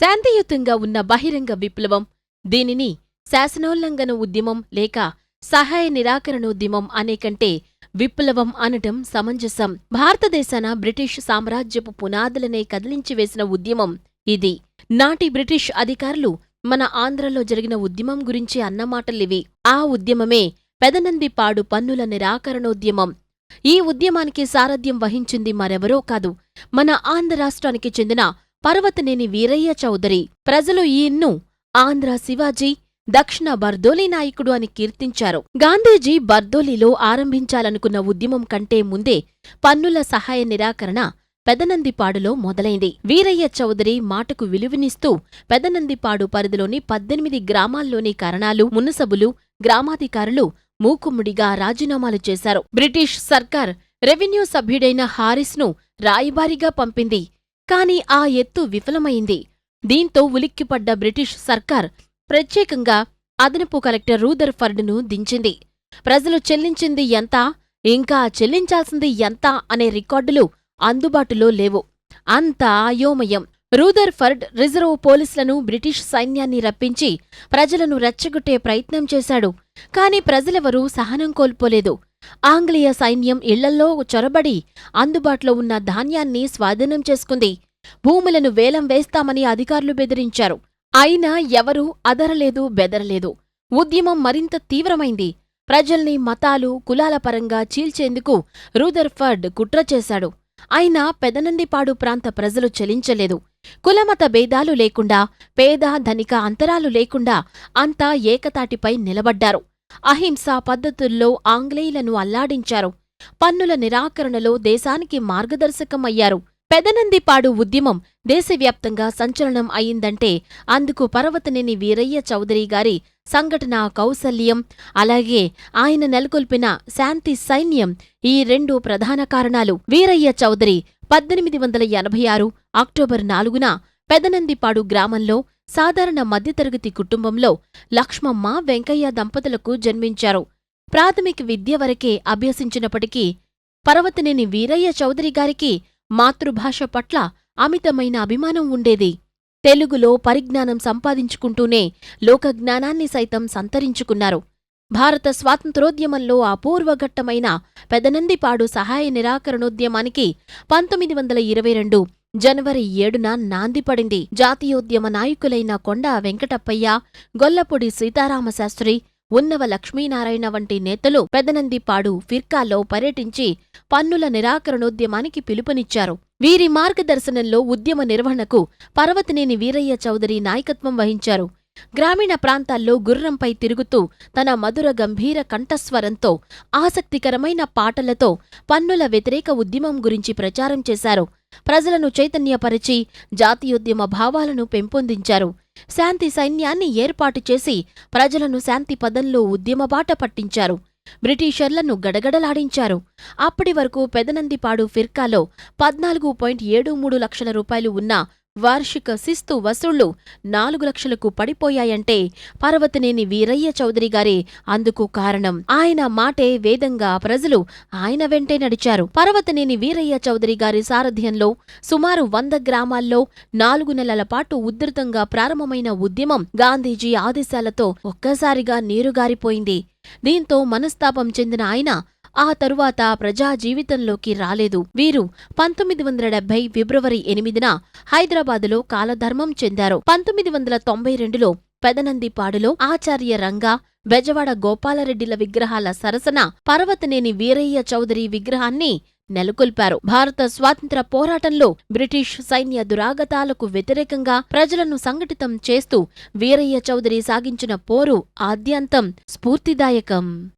శాంతియుతంగా ఉన్న బహిరంగ విప్లవం దీనిని శాసనోల్లంఘన ఉద్యమం లేక సహాయ నిరాకరణోద్యమం అనేకంటే విప్లవం అనటం సమంజసం. భారతదేశాన బ్రిటిష్ సామ్రాజ్యపు పునాదులనే కదిలించివేసిన ఉద్యమం ఇది. నాటి బ్రిటిష్ అధికారులు మన ఆంధ్రలో జరిగిన ఉద్యమం గురించి అన్నమాటలివి ఆ ఉద్యమమే పెదనందిపాడు పన్నుల నిరాకరణోద్యమం. ఈ ఉద్యమానికి సారథ్యం వహించింది మరెవరో కాదు మన ఆంధ్ర రాష్ట్రానికి చెందిన పర్వతనేని వీరయ్య చౌదరి. ప్రజలు ఈయన్ను ఆంధ్ర శివాజీ దక్షిణ బర్దోలీ నాయకుడు అని కీర్తించారు. గాంధీజీ బర్దోలీలో ఆరంభించాలనుకున్న ఉద్యమం కంటే ముందే పన్నుల సహాయ నిరాకరణ పెదనందిపాడులో మొదలైంది. వీరయ్య చౌదరి మాటకు విలువనిస్తూ పెదనందిపాడు పరిధిలోని పద్దెనిమిది గ్రామాల్లోని కరణాలు మునసబులు గ్రామాధికారులు మూకుమ్ముడిగా రాజీనామాలు చేశారు. బ్రిటిష్ సర్కార్ రెవెన్యూ సభ్యుడైన హారిస్ను రాయబారిగా పంపింది. కాని ఆ ఎత్తు విఫలమైంది. దీంతో ఉలిక్కిపడ్డ బ్రిటిష్ సర్కార్ ప్రత్యేకంగా అదనపు కలెక్టర్ రూదర్ఫర్డ్ను దించింది. ప్రజలు చెల్లించింది ఎంత? ఇంకా చెల్లించాల్సింది ఎంత అనే రికార్డులు అందుబాటులో లేవు. అంతా అయోమయం. రూదర్ఫర్డ్ రిజర్వ్ పోలీసులను బ్రిటిష్ సైన్యాన్ని రప్పించి ప్రజలను రెచ్చగొట్టే ప్రయత్నం చేశాడు. కాని ప్రజలెవరూ సహనం కోల్పోలేదు. ఆంగ్లేయ సైన్యం ఇళ్ళల్లో చొరబడి అందుబాటులో ఉన్న ధాన్యాన్ని స్వాధీనం చేసుకుంది. భూములను వేలం వేస్తామని అధికారులు బెదిరించారు. అయినా ఎవరూ అదరలేదు బెదరలేదు. ఉద్యమం మరింత తీవ్రమైంది. ప్రజల్ని మతాలు కులాల పరంగా చీల్చేందుకు రూదర్ఫర్డ్ కుట్ర చేశాడు. అయినా పెదనందిపాడు ప్రాంత ప్రజలు చెలించలేదు. కులమత భేదాలు లేకుండా పేద ధనిక అంతరాలు లేకుండా అంతా ఏకతాటిపై నిలబడ్డారు. అహింసా పద్ధతుల్లో ఆంగ్లేయులను అల్లాడించారు. పన్నుల నిరాకరణలో దేశానికి మార్గదర్శకమయ్యారు. పెదనందిపాడు ఉద్యమం దేశవ్యాప్తంగా సంచలనం అయిందంటే అందుకు పర్వతనేని వీరయ్య చౌదరి గారి సంఘటన కౌసల్యం అలాగే ఆయన నెలకొల్పిన శాంతి సైన్యం ఈ రెండు ప్రధాన కారణాలు. వీరయ్య చౌదరి పద్దెనిమిది వందల ఎనభై ఆరు అక్టోబర్ నాలుగున పెదనందిపాడు గ్రామంలో సాధారణ మధ్యతరగతి కుటుంబంలో లక్ష్మమ్మ వెంకయ్య దంపతులకు జన్మించారు. ప్రాథమిక విద్య వరకే అభ్యసించినప్పటికీ పర్వతనేని వీరయ్య చౌదరి గారికి మాతృభాష పట్ల అమితమైన అభిమానం ఉండేది. తెలుగులో పరిజ్ఞానం సంపాదించుకుంటూనే లోకజ్ఞానాన్ని సైతం సంతరించుకున్నారు. భారత స్వాతంత్రోద్యమంలో అపూర్వఘట్టమైన పెదనందిపాడు సహాయ నిరాకరణోద్యమానికి పంతొమ్మిది వందల ఇరవై రెండు జనవరి ఏడున నాంది పడింది. జాతీయోద్యమ నాయకులైన కొండ వెంకటప్పయ్య గొల్లపూడి సీతారామశాస్త్రి ఉన్నవ లక్ష్మీనారాయణ వంటి నేతలు పెదనందిపాడు ఫిర్కాలో పర్యటించి పన్నుల నిరాకరణోద్యమానికి పిలుపునిచ్చారు. వీరి మార్గదర్శనంలో ఉద్యమ నిర్వహణకు పర్వతనేని వీరయ్య చౌదరి నాయకత్వం వహించారు. గ్రామీణ ప్రాంతాల్లో గుర్రంపై తిరుగుతూ తన మధుర గంభీర కంఠస్వరంతో ఆసక్తికరమైన పాటలతో పన్నుల వ్యతిరేక ఉద్యమం గురించి ప్రచారం చేశారు. ప్రజలను చైతన్యపరిచి జాతీయోద్యమ భావాలను పెంపొందించారు. శాంతి సైన్యాన్ని ఏర్పాటు చేసి ప్రజలను శాంతి పదంలో ఉద్యమబాట పట్టించారు. బ్రిటిషర్లను గడగడలాడించారు. అప్పటి వరకు పెదనందిపాడు ఫిర్కాలో పద్నాలుగు పాయింట్ ఏడు మూడు లక్షల రూపాయలు ఉన్న వార్షిక శిస్తు వసూళ్ళు నాలుగు లక్షలకు పడిపోయాయంటే పర్వతనేని వీరయ్య చౌదరి గారే అందుకు కారణం. ఆయన మాటే వేదంగా ప్రజలు ఆయన వెంటే నడిచారు. పర్వతనేని వీరయ్య చౌదరి గారి సారథ్యంలో సుమారు వంద గ్రామాల్లో నాలుగు నెలల పాటు ఉధృతంగా ప్రారంభమైన ఉద్యమం గాంధీజీ ఆదేశాలతో ఒక్కసారిగా నీరుగారిపోయింది. దీంతో మనస్తాపం చెందిన ఆయన ఆ తరువాత ప్రజా జీవితంలోకి రాలేదు. వీరు పంతొమ్మిది వందల డెబ్బై ఫిబ్రవరి ఎనిమిదిన హైదరాబాదులో కాలధర్మం చెందారు. పంతొమ్మిది వందల తొంభై రెండులో పెదనందిపాడులో ఆచార్య రంగా బెజవాడ గోపాలరెడ్డిల విగ్రహాల సరసన పర్వతనేని వీరయ్య చౌదరి విగ్రహాన్ని నెలకొల్పారు. భారత స్వాతంత్ర పోరాటంలో బ్రిటిష్ సైన్య దురాగతాలకు వ్యతిరేకంగా ప్రజలను సంఘటితం చేస్తూ వీరయ్య చౌదరి సాగించిన పోరు ఆద్యంతం స్ఫూర్తిదాయకం.